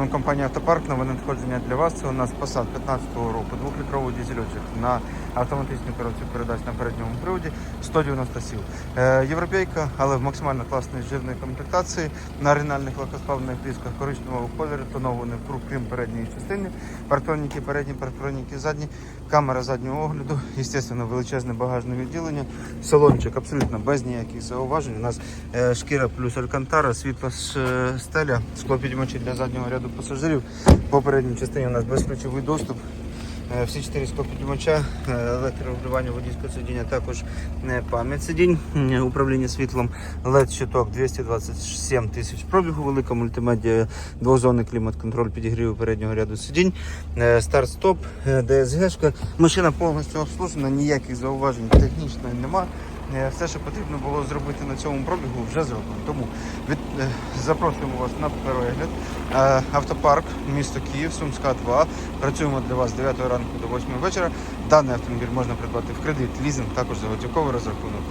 вами компанія Автопарк. Нове надходження для вас. Це у нас Passat 15-го року, двохлітровий дізельочок на автоматичній коробці передач на передньому приводі 190 сіл. Е, європейка, але в максимально класній жирної комплектації на оригінальних лакосплавних дисках коричневого кольору, тонований круг крім передньої частини, партроніки передні, партроніки задні, камера заднього огляду, звісно, величезне багажне відділення, салончик абсолютно без ніяких зауважень. У нас е, шкіра плюс алькантара, світла ш- стеля, склопідіймачі для заднього ряду пасажирів. По передній частині у нас безключовий доступ. Е, Всі чотири склопідіймача, е, електрорегулювання водійського сидіння, також пам'ять сидінь, е, управління світлом, LED-щиток 227 тисяч пробігу, велика мультимедіа, двозонний клімат-контроль, підігріву переднього ряду сидінь, старт-стоп, е, DSG-шка. Машина повністю обслужена, ніяких зауважень технічної нема. Е, Все, що потрібно було зробити на цьому пробігу, вже зроблено. Тому від, е, запрошуємо вас на перегляд. Е, Автопарк, місто Київ, Сумська 2. Працюємо для вас з 9 ранку до 8 вечора. Даний автомобіль можна придбати в кредит, лізинг, також за готівковий розрахунок.